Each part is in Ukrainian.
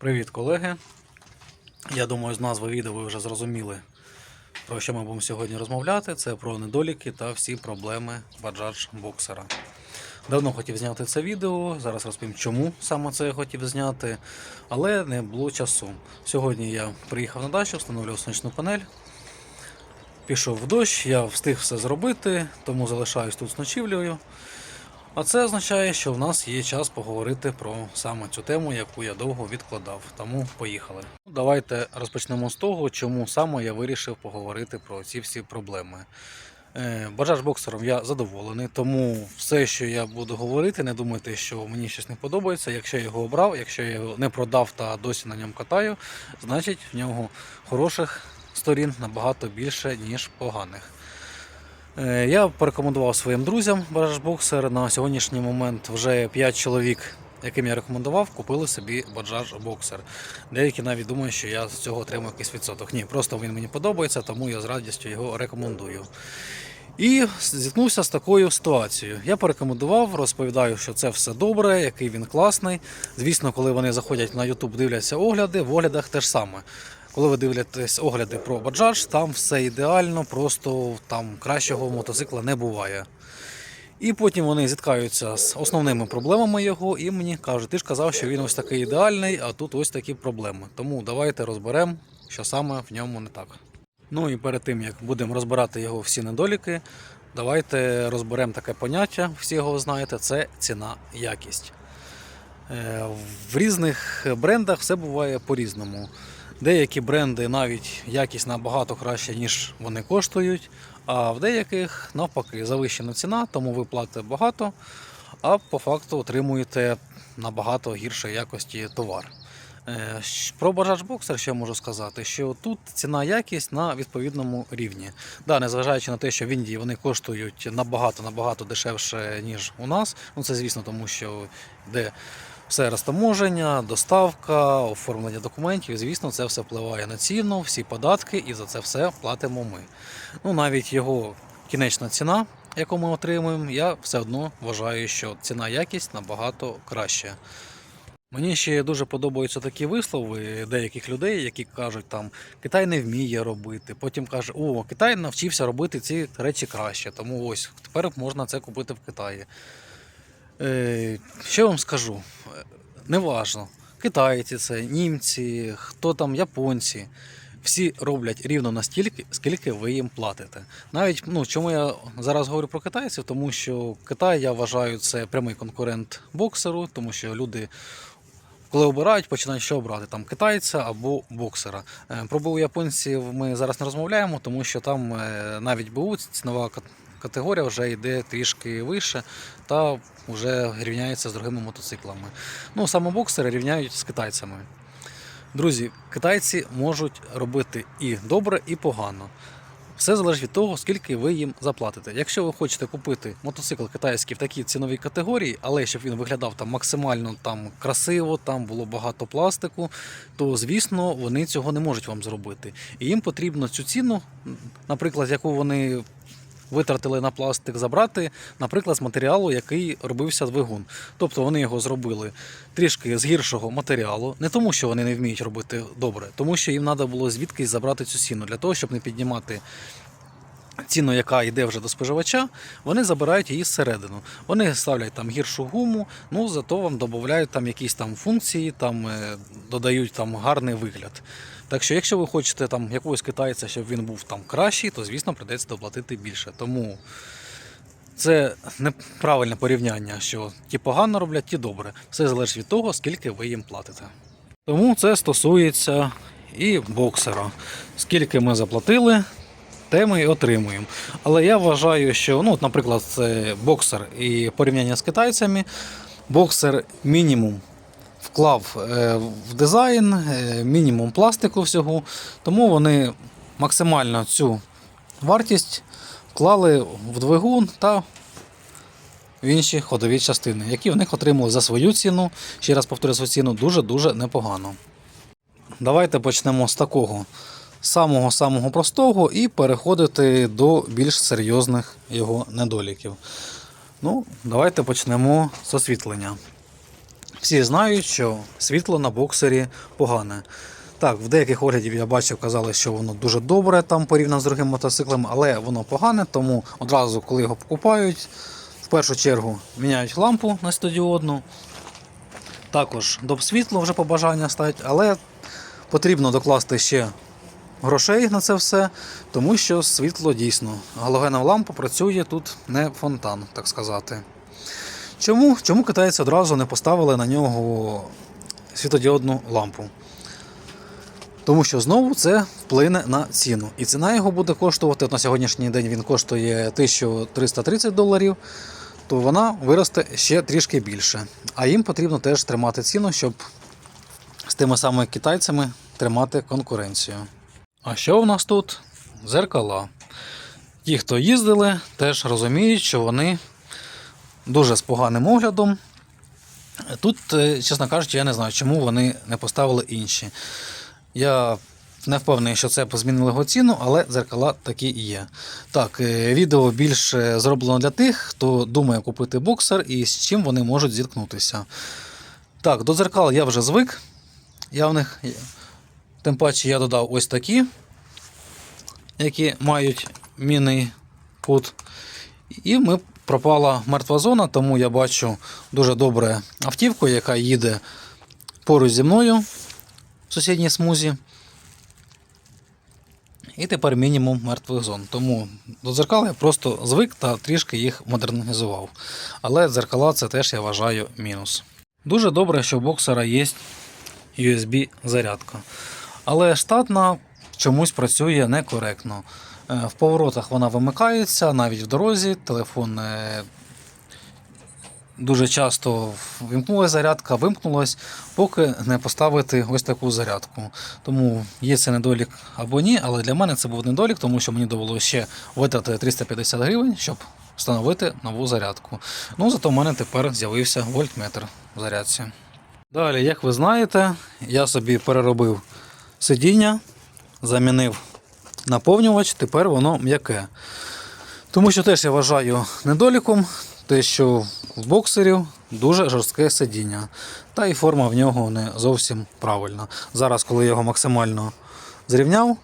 Привіт, колеги. Я думаю, з назви відео ви вже зрозуміли, про що ми будемо сьогодні розмовляти. Це про недоліки та всі проблеми баджадж боксера. Давно хотів зняти це відео, зараз розповім, чому саме це я хотів зняти, але не було часу. Сьогодні я приїхав на дачу, встановлював сонячну панель. Пішов в дощ, я встиг все зробити, тому залишаюсь тут з ночівлею. А це означає, що в нас є час поговорити про саме цю тему, яку я довго відкладав. Тому поїхали. Давайте розпочнемо з того, чому саме я вирішив поговорити про ці всі проблеми. Бажаж боксером я задоволений, тому все, що я буду говорити, не думайте, що мені щось не подобається. Якщо я його обрав, якщо я його не продав та досі на ньому катаю, значить в нього хороших сторін набагато більше, ніж поганих. Е, Я порекомендував своїм друзям Boxer. На сьогоднішній момент вже 5 чоловік, яким я рекомендував, купили собі Bajaj Boxer. Деякі навіть думають, що я з цього отримую якийсь відсоток. Ні, просто він мені подобається, тому я з радістю його рекомендую. І зіткнувся з такою ситуацією. Я порекомендував, розповідаю, що це все добре, який він класний. Звісно, коли вони заходять на YouTube, дивляться огляди, в оглядах те ж саме. Коли ви дивитесь огляди про Bajaj, там все ідеально, просто там кращого мотоцикла не буває. І потім вони зіткаються з основними проблемами його, і мені кажуть, ти ж казав, що він ось такий ідеальний, а тут ось такі проблеми. Тому давайте розберемо, що саме в ньому не так. Ну і перед тим як будемо розбирати його всі недоліки, давайте розберемо таке поняття, всі його знаєте, це ціна якість. Е, В різних брендах все буває по-різному. Деякі бренди навіть якість набагато краще, ніж вони коштують, а в деяких навпаки завищена ціна, тому ви платите багато, а по факту отримуєте набагато гіршої якості товар. Е, Про Bajaj Boxer я можу сказати, що тут ціна якість на відповідному рівні. Да, незважаючи на те, що в Індії вони коштують набагато набагато дешевше, ніж у нас. Ну це звісно, тому що йде все розтаможення, доставка, оформлення документів. Звісно, це все впливає на ціну, всі податки, і за це все платимо ми. Ну навіть його кінечна ціна, яку ми отримуємо, я все одно вважаю, що ціна якість набагато краща. Мені ще дуже подобаються такі вислови деяких людей, які кажуть, там Китай не вміє робити. Потім каже, о, Китай навчився робити ці речі краще, тому ось тепер можна це купити в Китаї. Е, що я вам скажу? Неважно, китайці це, німці, хто там, японці. Всі роблять рівно настільки, скільки ви їм платите. Навіть ну чому я зараз говорю про китайців, тому що Китай я вважаю це прямий конкурент боксеру, тому що люди коли обирають, починають що обрати там китайця або боксера. Е, Про БУ японців ми зараз не розмовляємо, тому що там е, навіть БУ кат- категорія вже йде трішки вище та вже рівняється з другими мотоциклами. Ну саме боксери рівняють з китайцями. Друзі, китайці можуть робити і добре, і погано. Все залежить від того, скільки ви їм заплатите. Якщо ви хочете купити мотоцикл китайський в такій ціновій категорії, але щоб він виглядав там максимально там красиво, там було багато пластику, то звісно вони цього не можуть вам зробити. І їм потрібно цю ціну, наприклад, яку вони витратили на пластик, забрати, наприклад, з матеріалу, який робився двигун. Тобто вони його зробили трішки з гіршого матеріалу, не тому, що вони не вміють робити добре, тому що їм треба було звідкись забрати цю ціну для того, щоб не піднімати. Ціну, яка йде вже до споживача, вони забирають її зсередину. Вони ставлять там гіршу гуму, ну зато вам додають там якісь там функції, там е, додають там гарний вигляд. Так що, якщо ви хочете там якогось китайця, щоб він був там кращий, то звісно придеться доплатити більше. Тому це неправильне порівняння, що ті погано роблять, ті добре. Все залежить від того, скільки ви їм платите. Тому це стосується і боксера. Скільки ми заплатили, те ми і отримуємо. Але я вважаю, що, ну, наприклад, боксер і порівняння з китайцями, боксер мінімум вклав е, в дизайн, е, мінімум пластику всього, тому вони максимально цю вартість вклали в двигун та в інші ходові частини, які в них отримали за свою ціну. Ще раз повторю свою ціну, дуже-дуже непогано. Давайте почнемо з такого самого-самого простого і переходити до більш серйозних його недоліків. Ну, давайте почнемо з освітлення. Всі знають, що світло на боксері погане. Так, в деяких оглядів я бачив, казали, що воно дуже добре там порівняно з другим мотоциклом, але воно погане, тому одразу, коли його покупають, в першу чергу міняють лампу на стодіодну. Також доп світло вже по бажання ставить, але потрібно докласти ще грошей на це все, тому що світло дійсно. Галогенова лампа працює тут не фонтан, так сказати. Чому, Чому китайці одразу не поставили на нього світодіодну лампу? Тому що знову це вплине на ціну. І ціна його буде коштувати от на сьогоднішній день він коштує 1330 доларів, то вона виросте ще трішки більше. А їм потрібно теж тримати ціну, щоб з тими самими китайцями тримати конкуренцію. А що в нас тут? Зеркала. Ті, хто їздили, теж розуміють, що вони дуже з поганим оглядом. Тут, е, чесно кажучи, я не знаю, чому вони не поставили інші. Я не впевнений, що це змінило його ціну, але дзеркала такі і є. Так, е, відео більше зроблено для тих, хто думає купити боксер і з чим вони можуть зіткнутися. Так, до дзеркал я вже звик. Я в них, тим паче я додав ось такі, які мають мінний кут. І ми пропала мертва зона, тому я бачу дуже добре автівку, яка їде поруч зі мною в сусідній смузі. І тепер мінімум мертвих зон. Тому до дзеркал я просто звик та трішки їх модернізував. Але дзеркала це теж я вважаю мінус. Дуже добре, що у боксера є USB зарядка. Але штатна чомусь працює некоректно. Е, В поворотах вона вимикається, навіть в дорозі. Телефон е, дуже часто вимкнулася зарядка, вимкнулась, поки не поставити ось таку зарядку. Тому є це недолік або ні, але для мене це був недолік, тому що мені довелося ще витратити 350 гривень, щоб встановити нову зарядку. Ну, зато в мене тепер з'явився вольтметр в зарядці. Далі, як ви знаєте, я собі переробив сидіння, замінив наповнювач, тепер воно м'яке. Тому що теж я вважаю недоліком те, що в боксерів дуже жорстке сидіння. Та і форма в нього не зовсім правильна. Зараз, коли я його максимально зрівняв,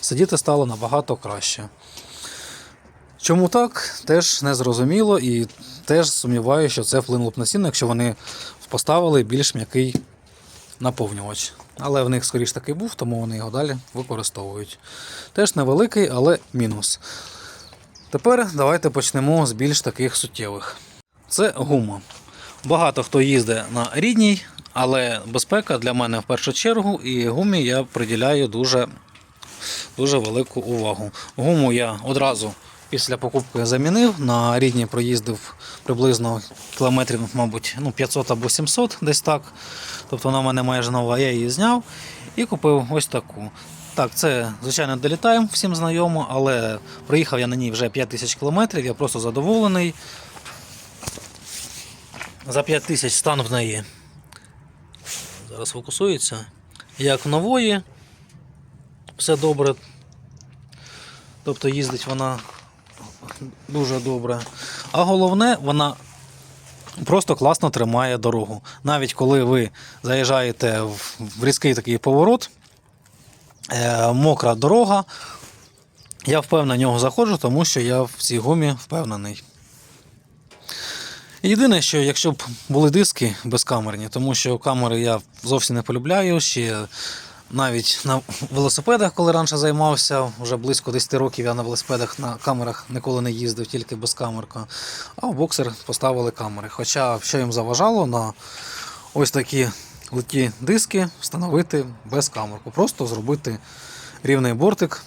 сидіти стало набагато краще. Чому так, теж не зрозуміло і теж сумніваюся, що це вплинуло б на ціну, якщо вони поставили більш м'який наповнювач. Але в них скоріш таки був, тому вони його далі використовують. Теж невеликий, але мінус. Тепер давайте почнемо з більш таких суттєвих. Це гума. Багато хто їздить на рідній, але безпека для мене в першу чергу, і гумі я приділяю дуже, дуже велику увагу. Гуму я одразу після покупки замінив. На рідній проїздив приблизно кілометрів, мабуть, ну, 500 або 700 десь так. Тобто вона в мене майже нова, я її зняв і купив ось таку. Так, це, звичайно, долітаємо всім знайомо, але проїхав я на ній вже 5 тисяч кілометрів, я просто задоволений. За 5 тисяч стан в неї. Зараз фокусується. Як нової. Все добре. Тобто їздить вона дуже добре. А головне, вона просто класно тримає дорогу. Навіть коли ви заїжджаєте в різкий такий поворот, е, мокра дорога, я впевнено в нього заходжу, тому що я в цій гумі впевнений. Єдине, що якщо б були диски безкамерні, тому що камери я зовсім не полюбляю. Ще навіть на велосипедах, коли раніше займався, вже близько 10 років я на велосипедах на камерах ніколи не їздив, тільки без камерка. А в боксер поставили камери. Хоча що їм заважало на ось такі литі диски встановити без камерку. Просто зробити рівний бортик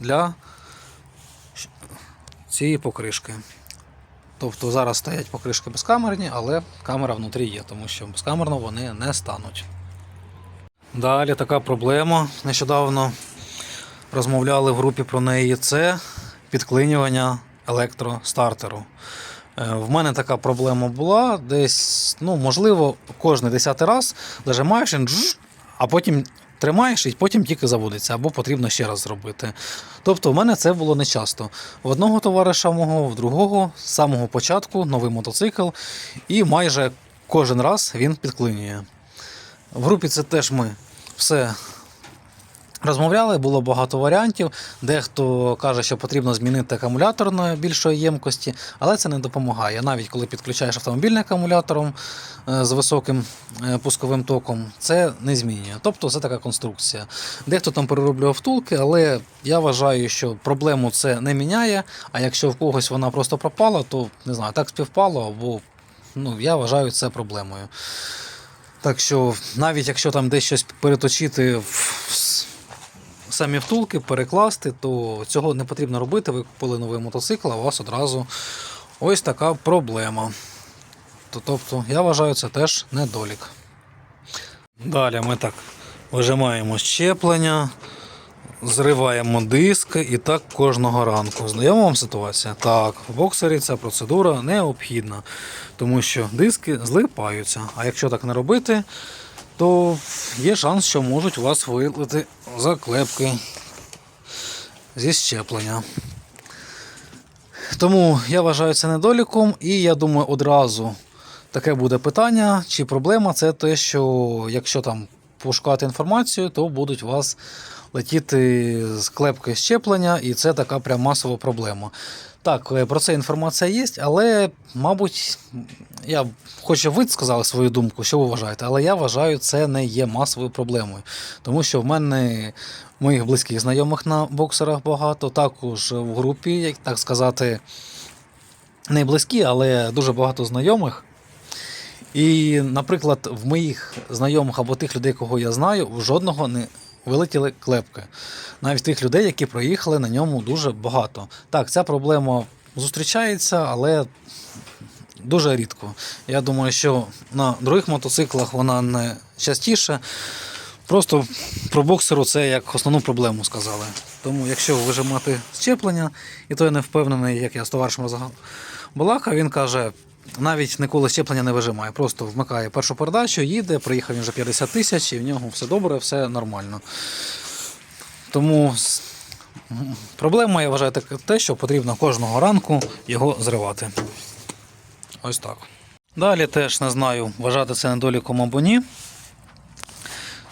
для цієї покришки. Тобто зараз стоять покришки безкамерні, але камера внутрі є, тому що безкамерно вони не стануть. Далі така проблема. Нещодавно розмовляли в групі про неї. Це підклинювання електростартеру. Е, В мене така проблема була десь, ну, можливо, кожний десятий раз зажимаєш, а потім тримаєш і потім тільки заводиться, або потрібно ще раз зробити. Тобто, в мене це було не часто. В одного товариша мого, в другого, з самого початку новий мотоцикл, і майже кожен раз він підклинює. В групі це теж ми все розмовляли, було багато варіантів. Дехто каже, що потрібно змінити акумулятор на більшої ємкості, але це не допомагає. Навіть коли підключаєш автомобільний акумулятором е, з високим е, пусковим током, це не змінює. Тобто це така конструкція. Дехто там перероблював втулки, але я вважаю, що проблему це не міняє. А якщо в когось вона просто пропала, то не знаю, так співпало, або ну, я вважаю це проблемою. Так що навіть якщо там десь щось переточити в самі втулки, перекласти, то цього не потрібно робити. Ви купили новий мотоцикл, а у вас одразу ось така проблема. Тобто, я вважаю, це теж недолік. Далі ми так вижимаємо щеплення, зриваємо диски і так кожного ранку. Знайома вам ситуація? Так, в боксері ця процедура необхідна, тому що диски злипаються. А якщо так не робити, то є шанс, що можуть у вас вилити заклепки зі щеплення. Тому я вважаю це недоліком, і я думаю, одразу таке буде питання чи проблема це те, що якщо там пошукати інформацію, то будуть у вас летіти з клепки щеплення, і це така прям масова проблема. Так, е, про це інформація є, але, мабуть, я хоч ви сказали свою думку, що ви вважаєте, але я вважаю, це не є масовою проблемою. Тому що в мене моїх близьких знайомих на боксерах багато, також в групі, як так сказати, не близькі, але дуже багато знайомих. І, наприклад, в моїх знайомих або тих людей, кого я знаю, у жодного не вилетіли клепки. Навіть тих людей, які проїхали на ньому дуже багато. Так, ця проблема зустрічається, але дуже рідко. Я думаю, що на других мотоциклах вона не частіше. Просто про боксеру це як основну проблему сказали. Тому, якщо вижимати щеплення, і то я не впевнений, як я з товаришем розга- балакав, він каже, навіть ніколи щеплення не вижимає, просто вмикає першу передачу, їде, приїхав він вже 50 тисяч, і в нього все добре, все нормально. Тому проблема, я вважаю, те, що потрібно кожного ранку його зривати. Ось так. Далі теж не знаю, вважати це недоліком або ні.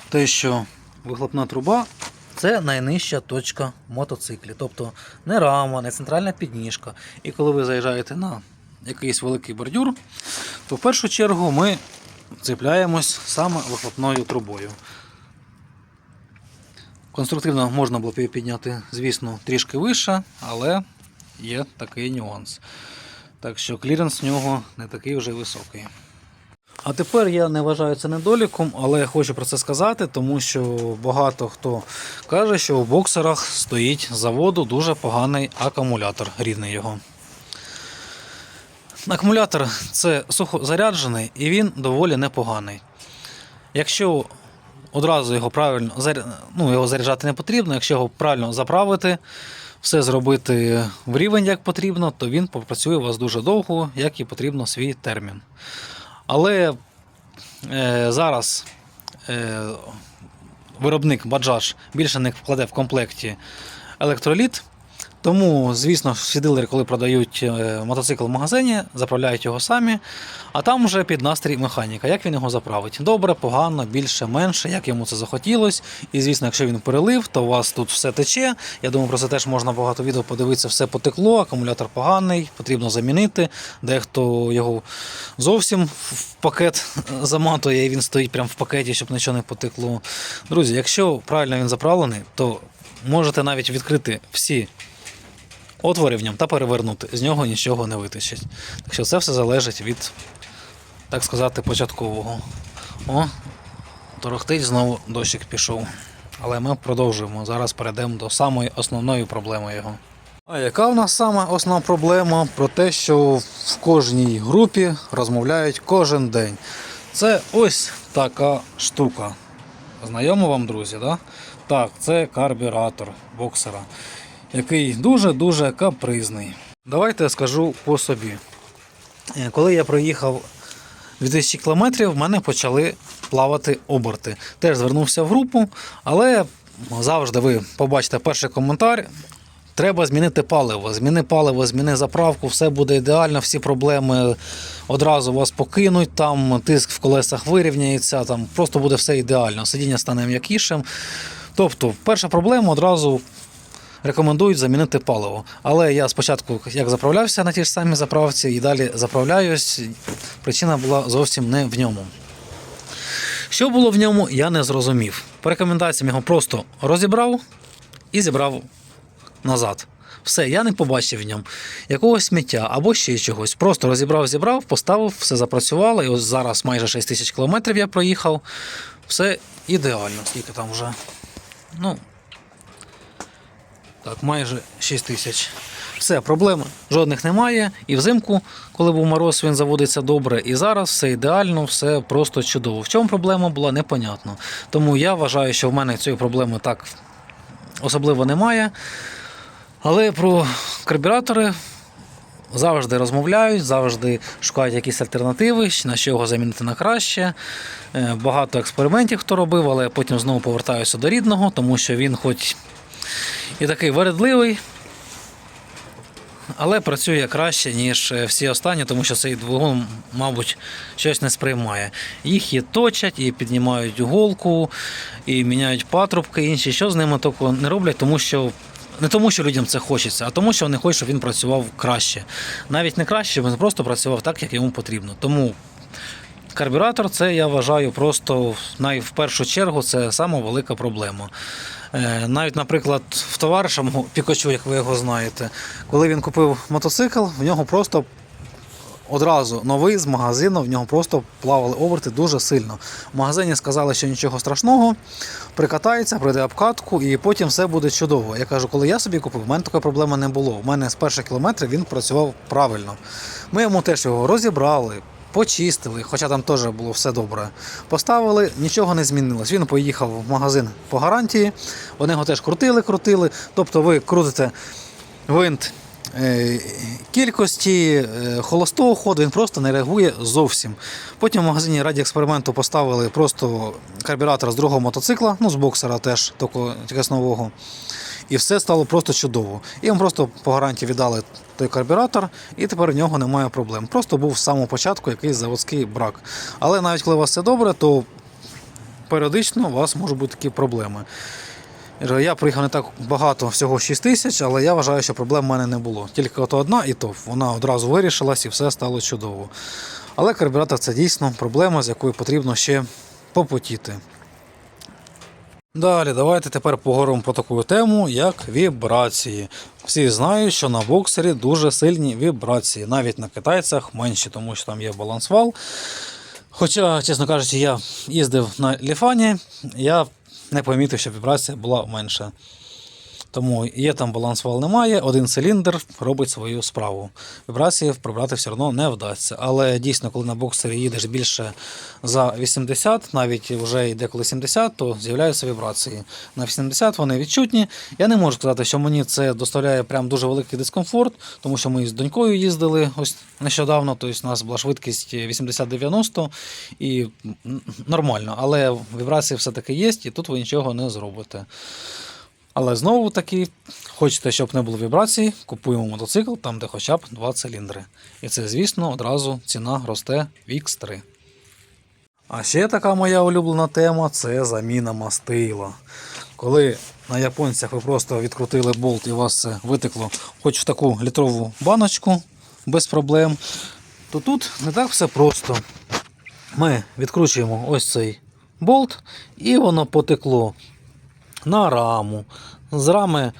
Те, що вихлопна труба це найнижча точка мотоциклі. Тобто не рама, не центральна підніжка. І коли ви заїжджаєте на якийсь великий бордюр, то в першу чергу ми цепляємось саме вихлопною трубою. Конструктивно можна було підняти, звісно, трішки вище, але є такий нюанс. Так що кліренс в нього не такий вже високий. А тепер я не вважаю це недоліком, але хочу про це сказати, тому що багато хто каже, що у боксерах стоїть з заводу дуже поганий акумулятор, рідний його. Акумулятор це сухозаряджений і він доволі непоганий. Якщо одразу його правильно ну, його заряджати не потрібно, якщо його правильно заправити, все зробити в рівень як потрібно, то він попрацює у вас дуже довго, як і потрібно свій термін. Але е, зараз е, виробник Bajaj більше не вкладе в комплекті електроліт. Тому, звісно, всі дилери, коли продають е, мотоцикл в магазині, заправляють його самі, а там вже під настрій механіка. Як він його заправить? Добре, погано, більше, менше, як йому це захотілось. І звісно, якщо він перелив, то у вас тут все тече. Я думаю, про це теж можна багато відео подивитися, все потекло, акумулятор поганий, потрібно замінити. Дехто його зовсім в пакет заматує, і він стоїть прямо в пакеті, щоб нічого не потекло. Друзі, якщо правильно він заправлений, то можете навіть відкрити всі отвори в ньому та перевернути. З нього нічого не витечить. Так що це все залежить від, так сказати, початкового. О, торохтить знову дощик пішов. Але ми продовжуємо. Зараз перейдемо до самої основної проблеми його. А яка в нас сама основна проблема? Про те, що в кожній групі розмовляють кожен день. Це ось така штука. Знайомо вам, друзі, да? Так, це карбюратор боксера, який дуже-дуже капризний. Давайте я скажу по собі. Е, Коли я проїхав 2000 кілометрів, в мене почали плавати оберти. Теж звернувся в групу, але завжди ви побачите перший коментар. треба змінити паливо. Зміни паливо, зміни заправку, все буде ідеально, всі проблеми одразу вас покинуть, там тиск в колесах вирівняється, там просто буде все ідеально. Сидіння стане м'якішим. Тобто, перша проблема одразу рекомендують замінити паливо. Але я спочатку як заправлявся на тій ж самій заправці і далі заправляюсь. Причина була зовсім не в ньому. Що було в ньому, я не зрозумів. По рекомендаціям його просто розібрав і зібрав назад. Все, я не побачив в ньому якогось сміття або ще чогось. Просто розібрав, зібрав, поставив, все запрацювало. І ось зараз майже 6 тисяч кілометрів я проїхав. Все ідеально. Скільки там вже? Ну, так, майже 6 тисяч. Все, проблем жодних немає. І взимку, коли був мороз, він заводиться добре. І зараз все ідеально, все просто чудово. В чому проблема була, непонятно. Тому я вважаю, що в мене цієї проблеми так особливо немає. Але про карбюратори завжди розмовляють, завжди шукають якісь альтернативи, на що його замінити на краще. Е, Багато експериментів хто робив, але потім знову повертаюся до рідного, тому що він хоч і такий вередливий, але працює краще, ніж е, всі останні, тому що цей двигун, мабуть, щось не сприймає. Їх і точать, і піднімають голку, і міняють патрубки, інші, що з ними тільки не роблять, тому що. Не тому, що людям це хочеться, а тому, що вони хочуть, щоб він працював краще. Навіть не краще, щоб він просто працював так, як йому потрібно. Тому карбюратор це я вважаю просто най, в першу чергу це сама велика проблема. Е, Навіть, наприклад, в товариша мого Пікачу, як ви його знаєте, коли він купив мотоцикл, в нього просто одразу новий з магазину, в нього просто плавали оберти дуже сильно. В магазині сказали, що нічого страшного, прикатається, пройде обкатку і потім все буде чудово. Я кажу, коли я собі купив, в мене такої проблеми не було. У мене з перших кілометрів він працював правильно. Ми йому теж його розібрали. Почистили, хоча там теж було все добре. Поставили, нічого не змінилось. Він поїхав в магазин по гарантії, вони його теж крутили, крутили. Тобто ви крутите гвинт е, кількості е, холостого ходу, він просто не реагує зовсім. Потім в магазині раді експерименту поставили просто карбюратор з другого мотоцикла, ну з боксера теж, тільки з нового. І все стало просто чудово. І їм просто по гарантії віддали той карбюратор, і тепер в нього немає проблем. Просто був з самого початку якийсь заводський брак. Але навіть коли у вас все добре, то періодично у вас можуть бути такі проблеми. Я приїхав не так багато, всього 6 тисяч, але я вважаю, що проблем в мене не було. Тільки от одна, і то вона одразу вирішилась і все стало чудово. Але карбюратор це дійсно проблема, з якою потрібно ще попотіти. Далі, давайте тепер поговоримо про таку тему, як вібрації. Всі знають, що на боксері дуже сильні вібрації, навіть на китайцях менші, тому що там є балансвал. Хоча, чесно кажучи, я їздив на ліфані, я не помітив, що вібрація була менша. Тому є там балансвал немає, один циліндр робить свою справу. Вібрації прибрати все одно не вдасться. Але дійсно, коли на боксері їдеш більше за 80, навіть вже йде коли 70, то з'являються вібрації. На 80 вони відчутні. Я не можу сказати, що мені це доставляє прям дуже великий дискомфорт, тому що ми з донькою їздили ось нещодавно, тобто у нас була швидкість 80-90 і нормально. Але вібрації все-таки є, і тут ви нічого не зробите. Але знову таки, хочете, щоб не було вібрацій, купуємо мотоцикл там, де хоча б два циліндри. І це, звісно, одразу ціна росте в X3. А ще така моя улюблена тема це заміна мастила. Коли на японцях ви просто відкрутили болт і у вас це витекло хоч в таку літрову баночку без проблем, то тут не так все просто. Ми відкручуємо ось цей болт, і воно потекло на раму. З рами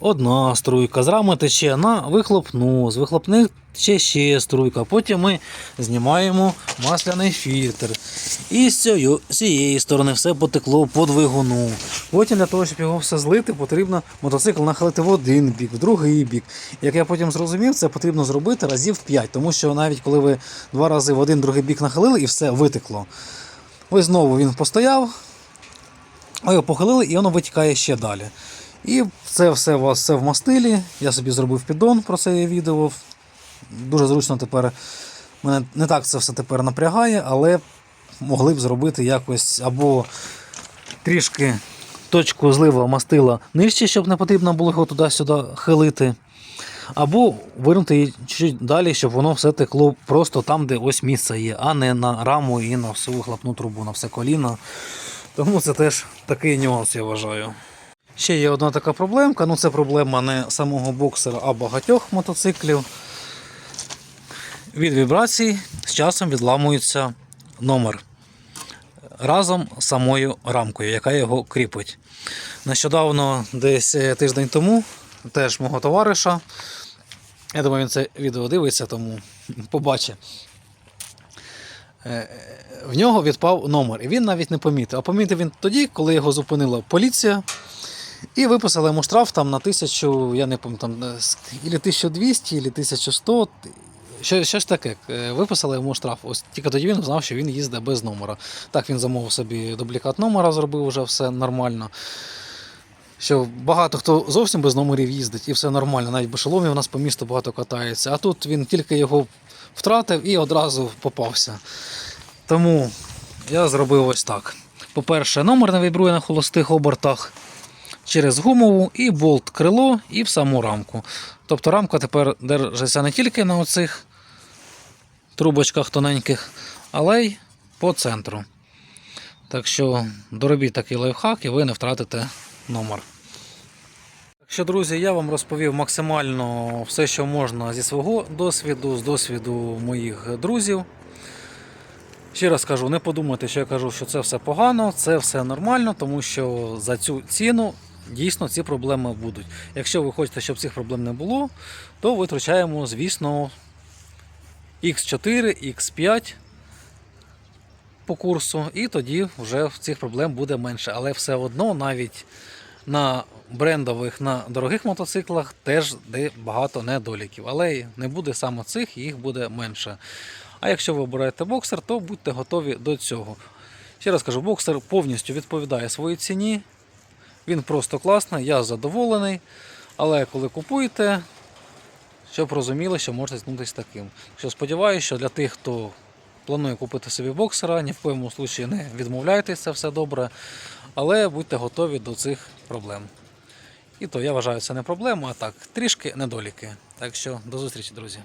одна струйка, з рами тече на вихлопну, з вихлопних тече ще струйка. Потім ми знімаємо масляний фільтр. І з цієї, з цієї сторони все потекло по двигуну. Потім для того, щоб його все злити, потрібно мотоцикл нахилити в один бік, в другий бік. Як я потім зрозумів, це потрібно зробити разів 5, тому що навіть коли ви два рази в один другий бік нахилили і все витекло. Ви знову він постояв, ви його похилили і воно витікає ще далі. І це все у вас все в мастилі. Я собі зробив піддон про це відео. Дуже зручно тепер. Мене не так це все тепер напрягає, але могли б зробити якось або трішки точку зливу мастила нижче, щоб не потрібно було його туди-сюди хилити. Або вирнути її чуть далі, щоб воно все текло просто там, де ось місце є, а не на раму і на всю вихлопну трубу, на все коліно. Тому це теж такий нюанс, я вважаю. Ще є одна така проблемка, ну це проблема не самого боксера, а багатьох мотоциклів. Від вібрацій з часом відламується номер разом з самою рамкою, яка його кріпить. Нещодавно, десь е, тиждень тому, теж мого товариша, я думаю, він це відео дивиться, тому побачить. Е, В нього відпав номер, і він навіть не помітив. А помітив він тоді, коли його зупинила поліція. І виписали йому штраф там на тисячу, я не пам'ятаю, там, е, ілі 1200, ілі 1100. Що, що ж таке? Е, Виписали йому штраф. Ось тільки тоді він знав, що він їздить без номера. Так він замовив собі дублікат номера, зробив вже все нормально. Що багато хто зовсім без номерів їздить і все нормально, навіть без шоломів у нас по місту багато катається. А тут він тільки його втратив і одразу попався. Тому я зробив ось так. По-перше, номер не вібрує на холостих обертах через гумову і болт крило, і в саму рамку. Тобто рамка тепер держиться не тільки на оцих трубочках тоненьких, але й по центру. Так що доробіть такий лайфхак і ви не втратите номер. Що, друзі, я вам розповів максимально все, що можна зі свого досвіду, з досвіду моїх друзів. Ще раз кажу, не подумайте, що я кажу, що це все погано, це все нормально, тому що за цю ціну дійсно ці проблеми будуть. Якщо ви хочете, щоб цих проблем не було, то витрачаємо, звісно, X4, X5 по курсу, і тоді вже цих проблем буде менше. Але все одно навіть на брендових, на дорогих мотоциклах теж де багато недоліків. Але не буде саме цих, їх буде менше. А якщо ви обираєте боксер, то будьте готові до цього. Ще раз кажу, боксер повністю відповідає своїй ціні. Він просто класний, я задоволений. Але коли купуєте, щоб розуміли, що можете зіткнутися таким. Що сподіваюся, що для тих, хто планує купити собі боксера, ні в коєму случаї не відмовляйтеся, все добре. Але будьте готові до цих проблем. І то я вважаю, це не проблема, а так, трішки недоліки. Так що до зустрічі, друзі.